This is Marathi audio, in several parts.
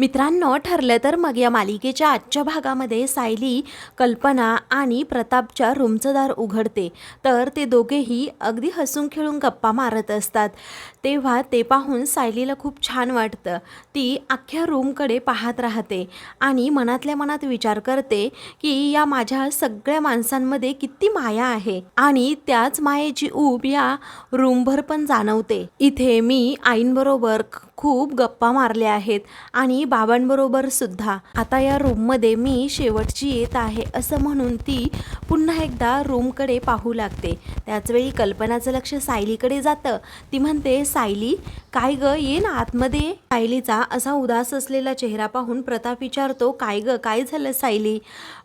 मित्रांनो ठरलं तर मग या मालिकेच्या आजच्या भागामध्ये सायली कल्पना आणि प्रतापच्या रूमचं दार उघडते. तर ते दोघेही अगदी हसून खेळून गप्पा मारत असतात. तेव्हा ते पाहून सायलीला खूप छान वाटतं. ती अख्ख्या रूमकडे पाहत राहते आणि मनातल्या मनात विचार करते की या माझ्या सगळ्या माणसांमध्ये किती माया आहे आणि त्याच मायेची ऊब या रूमभर पण जाणवते. इथे मी आईंबरोबर खूप गप्पा मारल्या आहेत आणि बाबांबरोबर सुद्धा. आता या रूममध्ये मी शेवटची येत आहे असं म्हणून ती पुन्हा एकदा रूमकडे पाहू लागते. त्याचवेळी कल्पनाचं लक्ष सायलीकडे जातं. ती म्हणते सायली काय ग? ये ना आतमध्ये. सायलीचा असा उदास असलेला चेहरा पाहून प्रताप विचारतो काय ग? काय झालं सायली?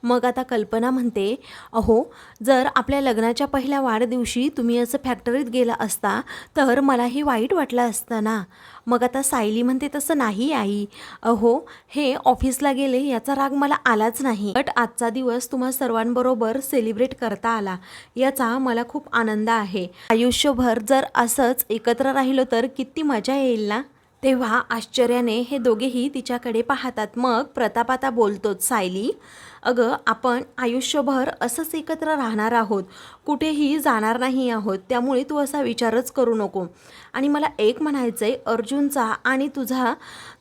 मग आता कल्पना म्हणते अहो जर आपल्या लग्नाच्या पहिल्या वाढदिवशी तुम्ही असं फॅक्टरीत गेला असता तर मलाही वाईट वाटलं असतं ना. मग आता सायली म्हणते तसं नाही आई. अहो हे ऑफिसला गेले याचा राग मला आलाच नाही. बट आजचा दिवस तुम्हा सर्वांबरोबर सेलिब्रेट करता आला. याचा मला खूप आनंद आहे. आयुष्यभर जर असंच एकत्र राहिलो तर किती मजा येईल ना? तेव्हा आश्चर्याने हे दोघेही तिच्याकडे पाहतात. मग प्रताप आता बोलतोच सायली. अगं आपण आयुष्यभर असंच एकत्र राहणार आहोत. कुठेही जाणार नाही आहोत. त्यामुळे तू असा विचारच करू नको. आणि मला एक म्हणायचं आहे अर्जुनचा आणि तुझा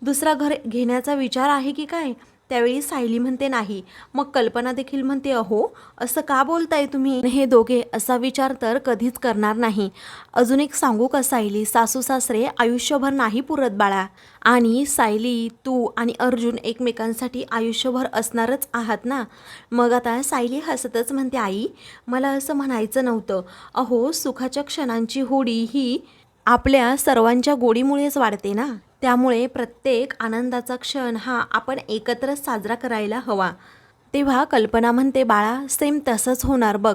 दुसरा घर घेण्याचा विचार आहे की काय? त्यावेळी सायली म्हणते नाही. मग कल्पना देखील म्हणते अहो असं का बोलताय तुम्ही? हे दोघे असा विचार तर कधीच करणार नाही. अजून एक सांगू का सायली? सासू सासरे आयुष्यभर नाही पुरत बाळा. आणि सायली तू आणि अर्जुन एकमेकांसाठी आयुष्यभर असणारच आहात ना? मग आता सायली हसतच म्हणते आई मला असं म्हणायचं नव्हतं. अहो सुखाच्या क्षणांची होडी ही आपल्या सर्वांच्या गोडीमुळेच वाढते ना? त्यामुळे प्रत्येक आनंदाचा क्षण हा आपण एकत्र साजरा करायला हवा. तेव्हा कल्पना म्हणते बाळा सेम तसंच होणार बघ.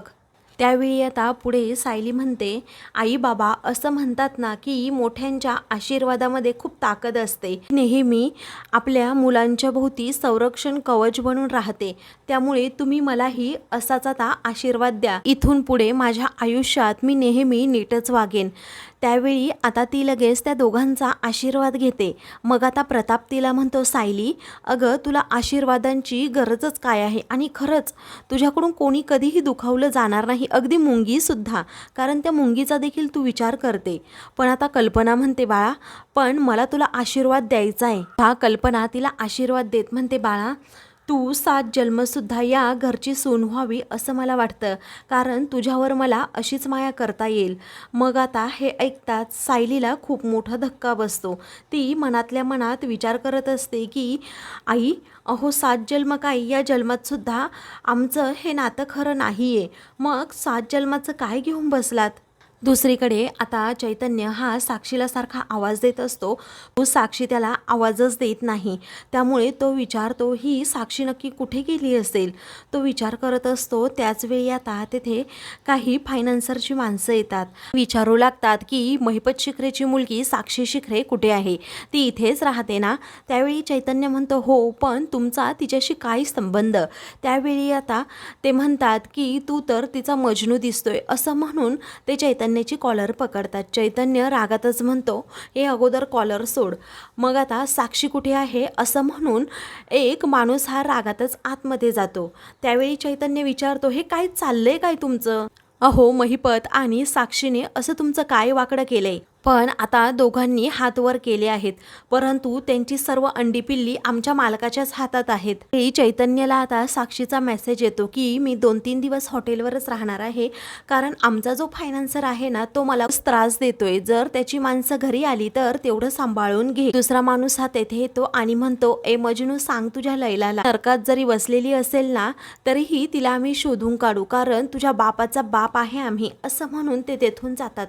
त्यावेळी आता पुढे सायली म्हणते आई बाबा असं म्हणतात ना की मोठ्यांच्या आशीर्वादामध्ये खूप ताकद असते. नेहमी आपल्या मुलांच्या भोवती संरक्षण कवच बनून राहते. त्यामुळे तुम्ही मलाही असाच आता आशीर्वाद द्या. इथून पुढे माझ्या आयुष्यात मी नेहमी नीटच वागेन. त्यावेळी आता ती लगेच त्या दोघांचा आशीर्वाद घेते. मग आता प्रताप तिला म्हणतो सायली अगं तुला आशीर्वादांची गरजच काय आहे? आणि खरंच तुझ्याकडून कोणी कधीही दुखावलं जाणार नाही अगदी मुंगीसुद्धा कारण त्या मुंगीचा देखील तू विचार करते. पण आता कल्पना म्हणते बाळा पण मला तुला आशीर्वाद द्यायचा आहे. हा कल्पना तिला आशीर्वाद देत म्हणते बाळा तू सात जन्मसुद्धा या घरची सून व्हावी असं मला वाटतं. कारण तुझ्यावर मला अशीच माया करता येईल. मग आता हे ऐकताच सायलीला खूप मोठा धक्का बसतो. ती मनातल्या मनात विचार करत असते की आई अहो सात जन्म काय? या जन्मातसुद्धा आमचं हे नातं खरं नाही आहे मग सात जन्माचं काय घेऊन बसलात? दुसरीकडे आता चैतन्य हा साक्षीला सारखा आवाज देत असतो. तो साक्षी त्याला आवाजच देत नाही. त्यामुळे तो विचारतो ही साक्षी नक्की कुठे गेली असेल? तो विचार करत असतो. त्याचवेळी आता तेथे काही फायनान्सरची माणसं येतात. विचारू लागतात की महिपत शिखरेची मुलगी साक्षी शिखरे कुठे आहे? ती इथेच राहते ना? त्यावेळी चैतन्य म्हणतो हो पण तुमचा तिच्याशी काय संबंध? त्यावेळी आता ते म्हणतात की तू तर तिचा मजनू दिसतोय. असं म्हणून ते चैतन्य चैतन्याची कॉलर पकडतात. चैतन्य रागातच म्हणतो हे अगोदर कॉलर सोड. मग आता साक्षी कुठे आहे? असं म्हणून एक माणूस हा रागातच आतमध्ये जातो. त्यावेळी चैतन्य विचारतो हे काय चाललंय काय तुमचं? अहो महिपत आणि साक्षीने असं तुमचं काय वाकडं केलंय? पण आता दोघांनी हात वर केले आहेत. परंतु त्यांची सर्व अंडी पिल्ली आमच्या मालकाच्याच हातात आहेत. हे चैतन्याला आता साक्षीचा मेसेज येतो की मी दोन तीन दिवस हॉटेलवरच राहणार आहे. कारण आमचा जो फायनान्सर आहे ना तो मला त्रास देतोय. जर त्याची माणसं घरी आली तर तेवढं सांभाळून घे. दुसरा माणूस हा तेथे येतो आणि म्हणतो ए मजनू सांग तुझ्या लैलाला. नरकात जरी बसलेली असेल ना तरीही तिला आम्ही शोधून काढू. कारण तुझ्या बापाचा बाप आहे आम्ही असं म्हणून ते तेथून जातात.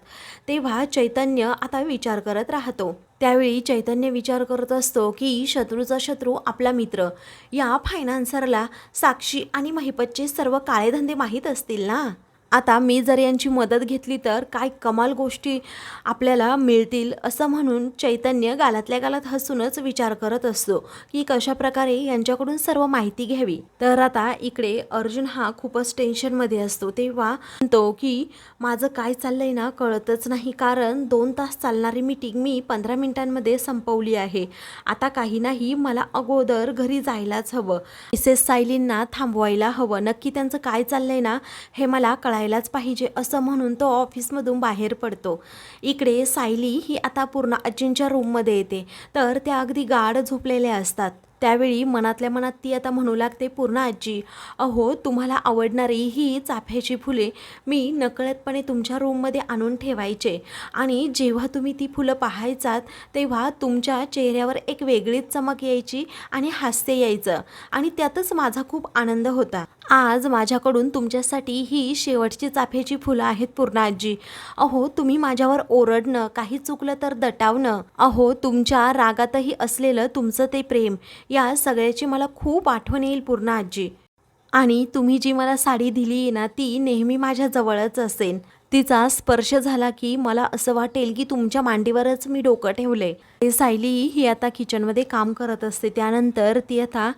तेव्हा चैतन्य आता विचार करत राहतो. त्यावेळी चैतन्य विचार करत असतो की शत्रूचा शत्रू आपला मित्र. या फायनान्सरला साक्षी आणि महिपतचे सर्व काळेधंदे माहीत असतील ना? आता मी जर यांची मदत घेतली तर काय कमाल गोष्टी आपल्याला मिळतील असं म्हणून चैतन्य गालातल्या गालात हसूनच विचार करत असतो की कशा प्रकारे यांच्याकडून सर्व माहिती घ्यावी. तर आता इकडे अर्जुन हा खूपच टेन्शनमध्ये असतो. तेव्हा म्हणतो की माझं काय चाललंय ना कळतच नाही. कारण दोन तास चालणारी मीटिंग मी पंधरा मिनिटांमध्ये संपवली आहे. आता काही नाही मला अगोदर घरी जायलाच हवं. मिसेस सायलींना थांबवायला हवं. नक्की त्यांचं काय चाललंय ना हे मला जायलाच पाहिजे असं म्हणून तो ऑफिसमधून बाहेर पडतो. इकडे सायली ही आता पूर्ण आजींच्या रूममध्ये येते. तर त्या अगदी गाढ झोपलेल्या असतात. त्यावेळी मनातल्या मनात ती आता म्हणू लागते पूर्ण आजी अहो तुम्हाला आवडणारी ही चाफ्याची फुले मी नकळतपणे तुमच्या रूममध्ये आणून ठेवायचे. आणि जेव्हा तुम्ही ती फुलं पाहायचात तेव्हा तुमच्या चेहऱ्यावर एक वेगळीच चमक यायची आणि हास्य यायचं. आणि त्यातच माझा खूप आनंद होता. आज माझ्याकडून तुमच्यासाठी ही शेवटची चाफ्याची फुलं आहेत पूर्ण आजी अहो तुम्ही माझ्यावर ओरडणं काही चुकलं तर दटावणं. अहो तुमच्या रागातही असलेलं तुमचं ते प्रेम या सगळ्याची मला खूप आठवण येईल पूर्णाजी. आणि तुम्ही जी मला साडी दिली आहे ना ती नेहमी माझ्याजवळच असेल तिचा स्पर्श झाला की मला असं वाटेल की तुमच्या मांडीवरच मी डोकं ठेवले. ते सायली ही आता किचनमध्ये काम करत असते. त्यानंतर ती आता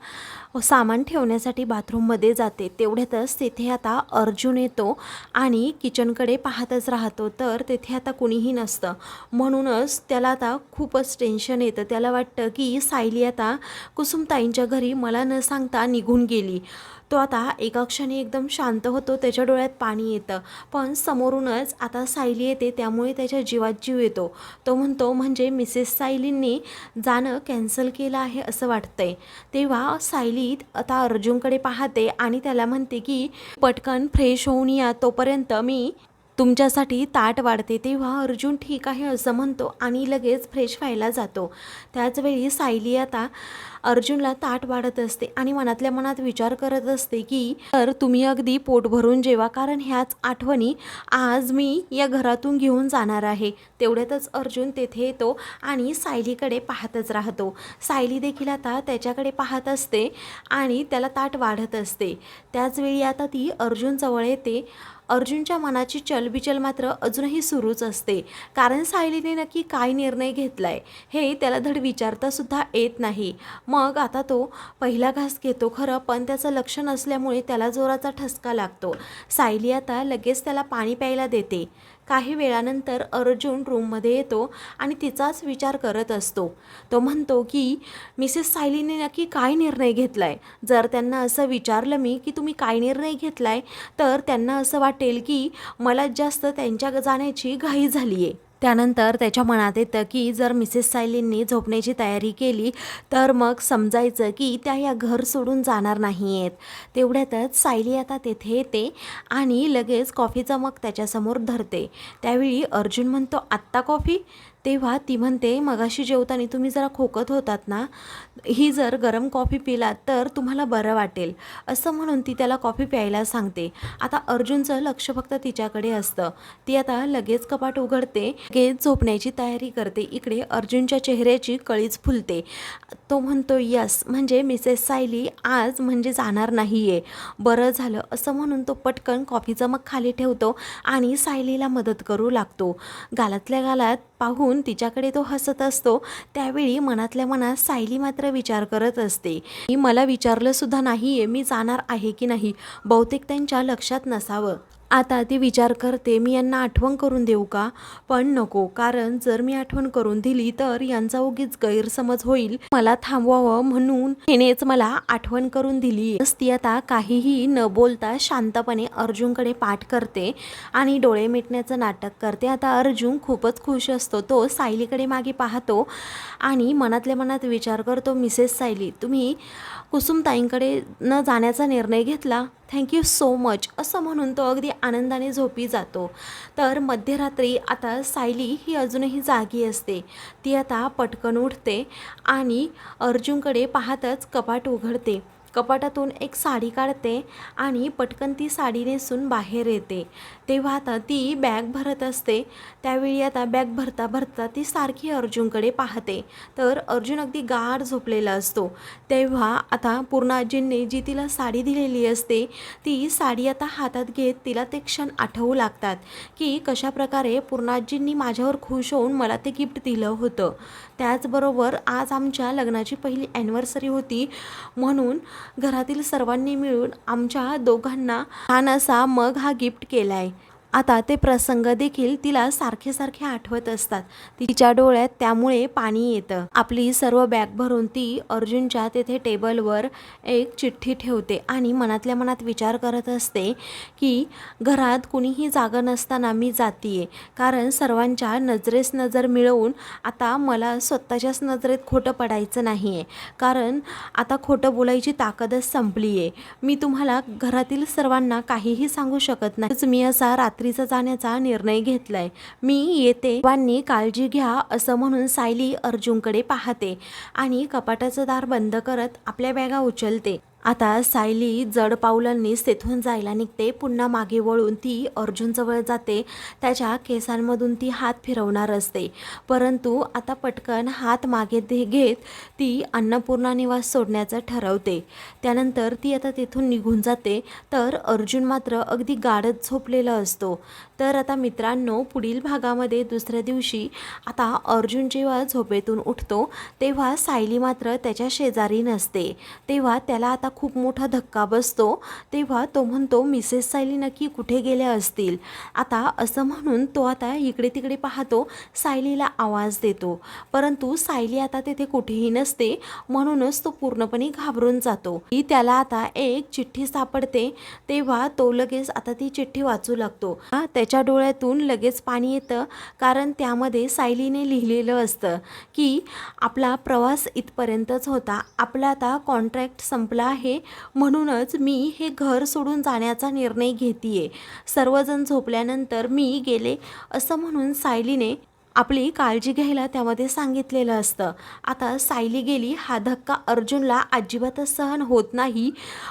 सामान ठेवण्यासाठी बाथरूममध्ये जाते. तेवढ्यातच तेथे आता अर्जुन येतो आणि किचनकडे पाहतच राहतो. तर तेथे आता कुणीही नसतं. म्हणूनच त्याला आता खूपच टेन्शन येतं. त्याला वाटतं की सायली आता कुसुमताईंच्या घरी मला न सांगता निघून गेली. तो आता एका क्षणी एकदम शांत होतो. त्याच्या डोळ्यात पाणी येतं. पण समोरून करूनच आता सायली येते त्यामुळे त्याच्या जीवात जीव येतो. तो म्हणतो म्हणजे मिसेस सायलींनी जाणं कॅन्सल केलं आहे असं वाटतंय. तेव्हा सायली आता अर्जुनकडे पाहते आणि त्याला म्हणते की पटकन फ्रेश होऊन या तोपर्यंत मी तुमच्यासाठी ताट वाढते तेव्हा अर्जुन ठीक आहे असं म्हणतो आणि लगेच फ्रेश व्हायला जातो. त्याचवेळी सायली आता अर्जुनला ताट वाढत असते आणि मनातल्या मनात विचार करत असते की तर तुम्ही अगदी पोट भरून जेवा कारण ह्याच आठवणी आज मी या घरातून घेऊन जाणार आहे. तेवढ्यातच अर्जुन तेथे येतो आणि सायलीकडे पाहतच राहतो. सायली देखील आता त्याच्याकडे पाहत असते आणि त्याला ताट वाढत असते. त्याचवेळी आता ती अर्जुन जवळ येते. अर्जुनच्या मनाची चलबिचल मात्र अजूनही सुरूच असते. कारण सायलीने नक्की काय निर्णय घेतलाय हे त्याला धड विचारतासुद्धा येत नाही. मग आता तो पहिला घास घेतो खरं पण त्याचं लक्ष नसल्यामुळे त्याला जोराचा ठसका लागतो. सायली आता लगेच त्याला पाणी प्यायला देते. काही वेळानंतर अर्जुन रूममध्ये येतो आणि तिचाच विचार करत असतो. तो म्हणतो की मिसेस सायलीने नक्की काय निर्णय घेतला आहे जर त्यांना असं विचारलं मी की तुम्ही काय निर्णय घेतला आहे तर त्यांना असं वाटेल की मला जास्त त्यांच्या जाण्याची घाई झाली आहे त्यानंतर त्याच्या मनात येतं की जर मिसेस सायलींनी झोपण्याची तयारी केली तर मग समजायचं की त्या या घर सोडून जाणार नाही आहेत तेवढ्यातच सायली आता तेथे येते आणि लगेच कॉफीचा मग त्याच्यासमोर धरते. त्यावेळी अर्जुन म्हणतो आत्ता कॉफी? तेव्हा ती म्हणते मगाशी जेवताना तुम्ही जरा खोकत होतात ना ही जर गरम कॉफी पिलात तर तुम्हाला बरं वाटेल. असं म्हणून ती त्याला कॉफी प्यायला सांगते. आता अर्जुनचं लक्ष फक्त तिच्याकडे असतं. ती आता लगेच कपाट उघडते लगेच झोपण्याची तयारी करते. इकडे अर्जुनच्या चेहऱ्याची कळीच फुलते. तो म्हणतो यस म्हणजे मिसेस सायली आज म्हणजे जाणार नाही आहे बरं झालं असं म्हणून तो पटकन कॉफीचा मग खाली ठेवतो आणि सायलीला मदत करू लागतो. गालातल्या गालात पाहून तिच्याकडे तो हसत असतो त्यावेळी मनातल्या मनात सायली मात्र विचार करत असते. की मला विचारलं सुद्धा नाही आहे मी जाणार आहे की नाही? बहुतेक त्यांच्या लक्षात नसावं. आता ती विचार करते मी यांना आठवण करून देऊ का? पण नको कारण जर मी आठवण करून दिली तर यांचा उगीच गैरसमज होईल. मला थांबवावं म्हणून हिनेच मला आठवण करून दिली ती आता काहीही न बोलता शांतपणे अर्जुनकडे पाठ करते आणि डोळे मिटण्याचं नाटक करते. आता अर्जुन खूपच खुश असतो. तो सायलीकडे मागे पाहतो आणि मनातल्या मनात विचार करतो मिसेस सायली तुम्ही कुसुमताईंकडे न जाण्याचा निर्णय घेतला. थँक्यू सो मच असं म्हणून तो अगदी आनंदाने झोपी जातो. तर मध्यरात्री आता सायली ही अजूनही जागी असते. ती आता पटकन उठते आणि अर्जुनकडे पाहतच कपाट उघडते. कपाटातून एक साडी काढते आणि पटकन ती साडी नेसून बाहेर येते. तेव्हा आता ती बॅग भरत असते. त्यावेळी आता बॅग भरता भरता ती सारखी अर्जुनकडे पाहते. तर अर्जुन अगदी गाढ झोपलेला असतो. तेव्हा आता पूर्णाजींनी जी तिला साडी दिलेली असते ती साडी आता हातात घेत तिला ते क्षण आठवू लागतात की कशाप्रकारे पूर्णाजींनी माझ्यावर खुश होऊन मला ते गिफ्ट दिलं होतं. त्याचबरोबर आज आमच्या लग्नाची पहिली ॲनिव्हर्सरी होती म्हणून घरातील सर्वांनी मिळून आमच्या दोघांना छान असा मग हा गिफ्ट केला आहे आता ते प्रसंग देखील तिला सारखे सारखे आठवत असतात. तिच्या डोळ्यात त्यामुळे पाणी येतं. आपली सर्व बॅग भरून ती अर्जुनच्या तेथे टेबलवर एक चिठ्ठी ठेवते आणि मनातल्या मनात विचार करत असते की घरात कुणीही जागा नसताना मी जातीये. कारण सर्वांच्या नजरेस नजर मिळवून आता मला स्वतःच्याच नजरेत खोटं पडायचं नाही आहे कारण आता खोटं बोलायची ताकदच संपली आहे मी तुम्हाला घरातील सर्वांना काहीही सांगू शकत नाही. मी असा रात्रीचा जाण्याचा निर्णय घेतलाय. मी येते. सर्वांनी काळजी घ्या असं म्हणून सायली अर्जुनकडे पाहते आणि कपाटाचं दार बंद करत आपल्या बॅगा उचलते. आता सायली जड पावलांनी तेथून जायला निघते. पुन्हा मागे वळून ती अर्जुनजवळ जाते. त्याच्या केसांमधून ती हात फिरवणार असते. परंतु आता पटकन हात मागे दे घेत ती अन्नपूर्णा निवास सोडण्याचं ठरवते. त्यानंतर ती आता तिथून निघून जाते. तर अर्जुन मात्र अगदी गाढत झोपलेला असतो. तर आता मित्रांनो पुढील भागामध्ये दुसऱ्या दिवशी आता अर्जुन जेव्हा झोपेतून उठतो तेव्हा सायली मात्र त्याच्या शेजारी नसते. तेव्हा त्याला आता खूप मोठा धक्का बसतो तेव्हा तो म्हणतो मिसेस सायली नक्की कुठे गेल्या असतील? आता असं म्हणून तो आता इकडे तिकडे पाहतो सायलीला आवाज देतो. परंतु सायली आता तेथे कुठेही नसते म्हणूनच तो पूर्णपणे घाबरून जातो. ही त्याला आता एक चिठ्ठी सापडते तेव्हा तो लगेच आता ती चिठ्ठी वाचू लागतो. त्याच्या डोळ्यातून लगेच पाणी येतं कारण त्यामध्ये सायलीने लिहिलेलं असतं की आपला प्रवास इथपर्यंतच होता. आपला आता कॉन्ट्रॅक्ट संपला आहे. म्हणूनच मी हे घर सोडून जाण्याचा निर्णय घेते आहे सर्वजण झोपल्यानंतर मी गेले असं म्हणून सायलीने आपली काळजी घ्यायला त्यामध्ये सांगितलेलं असतं. आता सायली गेली हा धक्का अर्जुनला अजिबातच सहन होत नाही.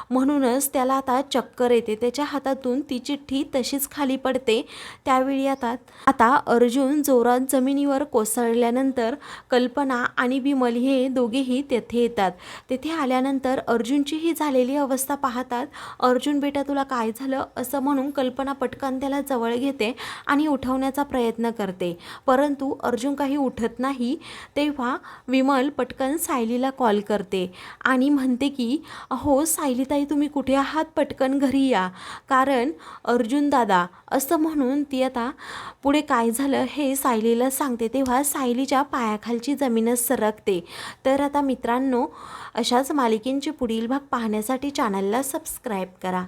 म्हणूनच त्याला आता चक्कर येते. त्याच्या हातातून ती चिठ्ठी तशीच खाली पडते. त्यावेळी आता आता अर्जुन जोरात जमिनीवर कोसळल्यानंतर कल्पना आणि विमल हे दोघेही तेथे येतात. तेथे आल्यानंतर अर्जुनची ही झालेली अवस्था पाहतात. अर्जुन बेटा तुला काय झालं? असं म्हणून कल्पना पटकन त्याला जवळ घेते आणि उठवण्याचा प्रयत्न करते. परंतु अर्जुन काही उठत नाही तेव्हा विमल पटकन सायलीला कॉल करते आणि म्हणते की अहो सायलीताई तुम्ही कुठे आहात? पटकन घरी या. कारण अर्जुन दादा असं म्हणून ती आता पुढे काय झालं हे सायलीला सांगते. तेव्हा सायलीच्या पायाखालची जमीनच सरकते. तर आता मित्रांनो अशाच मालिकेंचे पुढील भाग पाहण्यासाठी चॅनलला सबस्क्राईब करा.